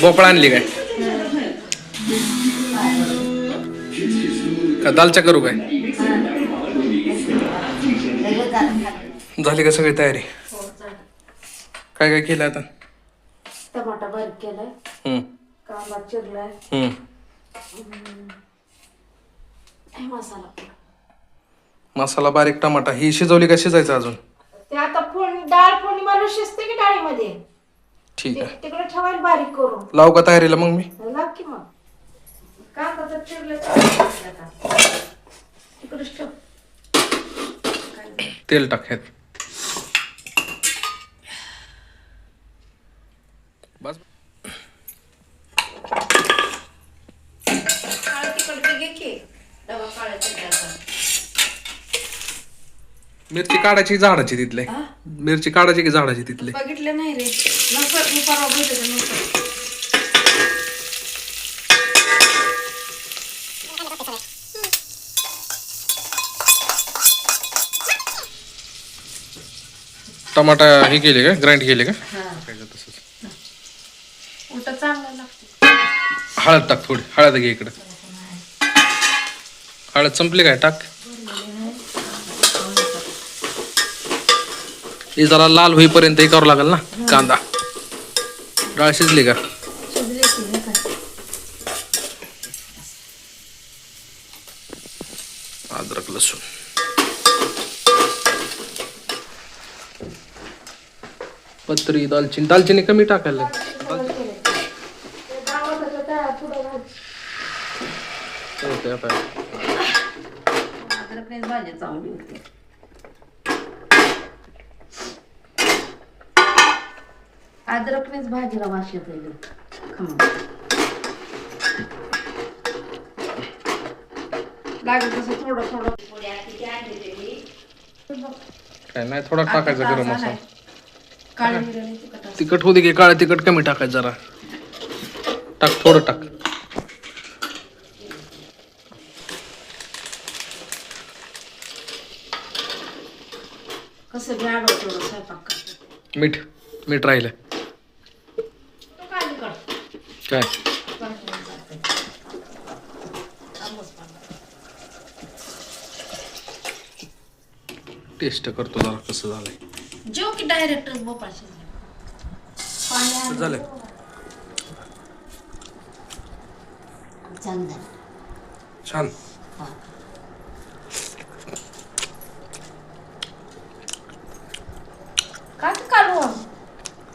भोपळा आणली काय? का दालच्या करू काय? झाली का सगळी तयारी? काय काय केलं आता? टमाटा बारीक केलाय. हम्म, कांदा चिरलाय. हम्म. हे मसाला मसाला बारीक टमाटा. ही शिजवली का शिजायचं अजून? ते आता फोडणी डाळ फोडणी मला शिजते की डाळीमध्ये? ठीक आहे. तिकडे ठेवायला बारीक करून. लावू का तयारीला मग मी? की मग. कांदा तर चिरलं तिकडेच ठेव. तेल टाकायत बस. काळं घे की. डबा काळ्या मिरची काढायची झाडाची तिथले? हा? मिरची काढायची की झाडाची तिथले? बघितलं नाही रे. नंतर मी परवा बघितलं नंतर टमाटा हे केले का? ग्राइंड केले का? हा. तसंच. उलट चांगलं लागतं. हळद टाक थोडी. हळद घे इकडं. हळद संपली काय? टाक. हे जरा लाल होईपर्यंत हे करावं लागेल ना? कांदा. डाळ शिजली का? अद्रक लसूण. पत्री दालचिनी. दालचिनी कमी टाकायला होते. अद्रकनेच भाजीला वास येतो. लागेल तसं थोडं थोडं. काय नाही थोडा टाकायचा गरम मसाला काळी तिखट असं. तिखट होते की काळं तिखट कमी टाकायचं जरा. टाक थोडं टाक. कसं बी आडवं थोडं स्वयंपाक करते. मीठ मीठ राहिलं. काय. टेस्ट करतो जरा कसं झालंय. जेव की डायरेक्ट भोपाळ शिजले. झालं. चांगलं छान. हा.